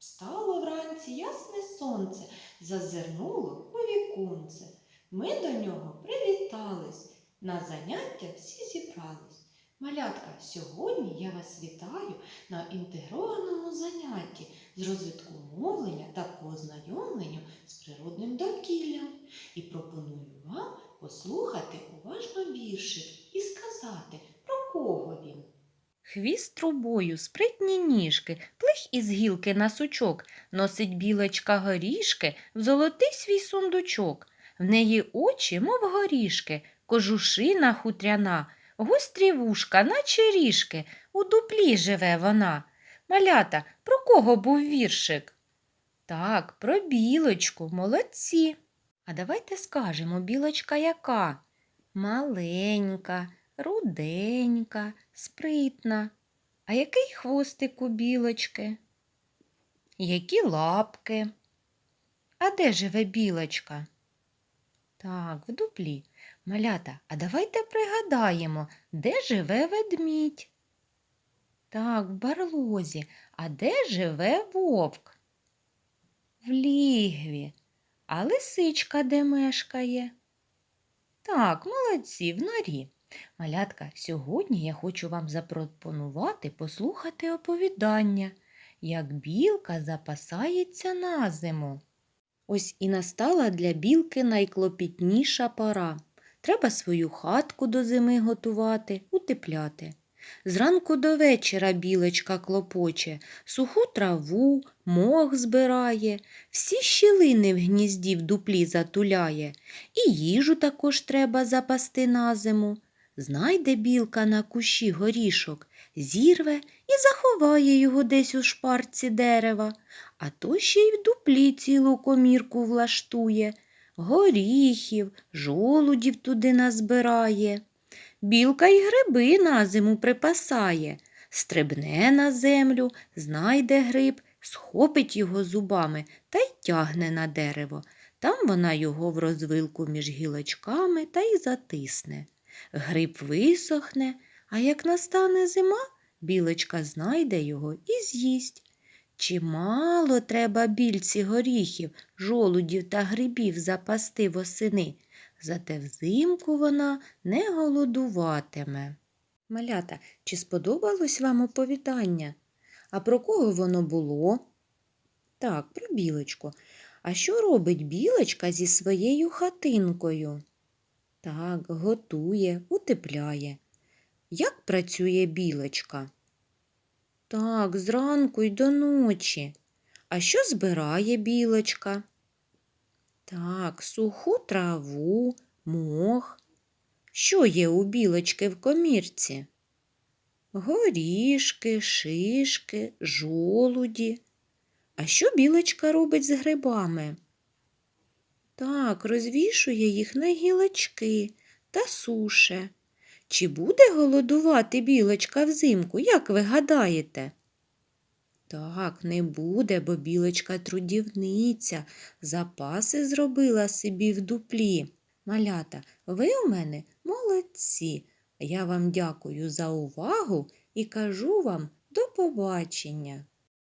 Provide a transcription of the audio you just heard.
Встало вранці ясне сонце, зазирнуло у віконце. Ми до нього привітались, на заняття всі зібрались. Малятка, сьогодні я вас вітаю на інтегрованому занятті з розвитку мовлення та познайомленню з природним довкіллям. І пропоную вам послухати уважно віршик і сказати, про кого він. Хвіст трубою, спритні ніжки, плих із гілки на сучок, носить білочка горішки в золотий свій сундучок. В неї очі, мов горішки, кожушина хутряна, гострі вушка, наче ріжки, у дуплі живе вона. Малята, про кого був віршик? Так, про білочку, молодці. А давайте скажемо, білочка яка? Маленька, руденька, спритна. А який хвостик у білочки? Які лапки? А де живе білочка? Так, в дуплі. Малята, а давайте пригадаємо, де живе ведмідь? Так, в барлозі. А де живе вовк? В лігві. А лисичка де мешкає? Так, молодці, в норі. Малятка, сьогодні я хочу вам запропонувати послухати оповідання, як білка запасається на зиму. Ось і настала для білки найклопітніша пора. Треба свою хатку до зими готувати, утепляти. Зранку до вечора білочка клопоче, суху траву, мох збирає, всі щілини в гнізді в дуплі затуляє, і їжу також треба запасти на зиму. Знайде білка на кущі горішок, зірве і заховає його десь у шпарці дерева, а то ще й в дуплі цілу комірку влаштує, горіхів, жолудів туди назбирає. Білка й гриби на зиму припасає, стрибне на землю, знайде гриб, схопить його зубами та й тягне на дерево. Там вона його в розвилку між гілочками та й затисне. Гриб висохне, а як настане зима, білочка знайде його і з'їсть. Чимало треба більці горіхів, жолудів та грибів запасти восени, зате взимку вона не голодуватиме. Малята, чи сподобалось вам оповідання? А про кого воно було? Так, про білочку. А що робить білочка зі своєю хатинкою? Так, готує, утепляє. Як працює білочка? Так, зранку й до ночі. А що збирає білочка? Так, суху траву, мох. Що є у білочки в комірці? Горішки, шишки, жолуді. А що білочка робить з грибами? Так, розвішує їх на гілочки та суше. Чи буде голодувати білочка взимку, як ви гадаєте? Так, не буде, бо білочка трудівниця, запаси зробила собі в дуплі. Малята, ви у мене молодці. Я вам дякую за увагу і кажу вам до побачення.